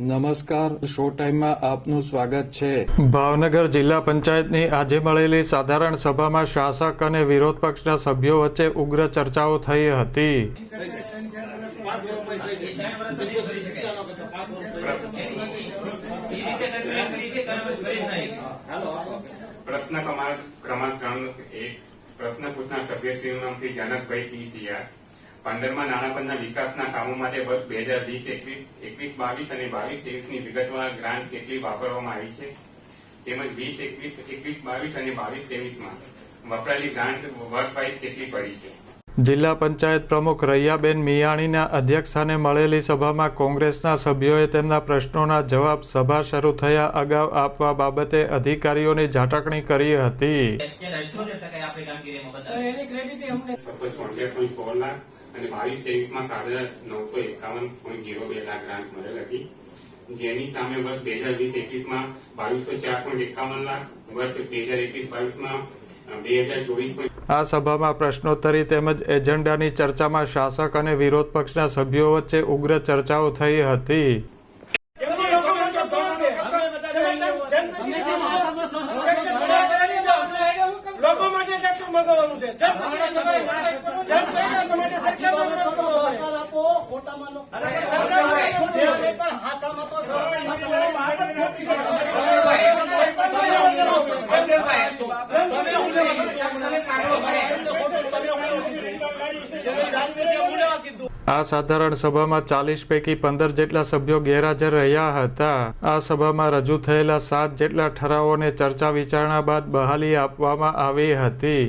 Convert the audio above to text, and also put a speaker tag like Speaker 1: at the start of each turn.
Speaker 1: નમસ્કાર શો ટાઈમમાં આપનું સ્વાગત છે.
Speaker 2: ભાવનગર જિલ્લા પંચાયતની આજે મળેલી સાધારણ સભામાં શાસક અને વિરોધ પક્ષના સભ્યો વચ્ચે ઉગ્ર ચર્ચાઓ થઈ હતી.
Speaker 3: પ્રશ્ન ક્રમાંક ત્રણ એક. પ્રશ્ન પૂછનાર સભ્ય શ્રી જનકભાઈ ટી સિયાર પંદરમાં નાણાં પંચના વિકાસના કામો માટે વર્ષ બે હજાર વીસ, એકવીસ એકવીસ, બાવીસ અને બાવીસ ત્રેવીસની વિગતવાર ગ્રાન્ટ કેટલી વાપરવામાં આવી છે? તેમજ વીસ, એકવીસ એકવીસ, બાવીસ અને બાવીસ ત્રેવીસમાં વપરાયેલી ગ્રાન્ટ વર્ષ વાઇઝ કેટલી પડી છે?
Speaker 2: જિલ્લા પંચાયત પ્રમુખ રૈયાબેન મિયાણીના અધ્યક્ષસ્થાને મળેલી સભામાં કોંગ્રેસના સભ્યોએ તેમના પ્રશ્નોના જવાબ સભા શરૂ થયા અગાઉ આપવા બાબતે અધિકારીઓની ઝાટકણી કરી હતી.
Speaker 3: જેની સામે વર્ષ બે હજાર વીસ એકવીસમાં બાવીસો ચાર પોઈન્ટ એકાવન લાખ વર્ષ બે હજાર એકવીસ બાવીસમાં
Speaker 2: આ સભામાં પ્રશ્નોત્તરી તેમજ એજન્ડાની ચર્ચામાં શાસક અને વિરોધ પક્ષના સભ્યો વચ્ચે ઉગ્ર ચર્ચાઓ થઈ હતી
Speaker 4: લોકો
Speaker 2: આ સાધારણ સભામાં ચાલીસ પૈકી પંદર જેટલા સભ્યો ગેરહાજર રહ્યા હતા. આ સભામાં રજૂ થયેલા સાત જેટલા ઠરાવોને ચર્ચા વિચારણા બાદ બહાલી આપવામાં આવી હતી.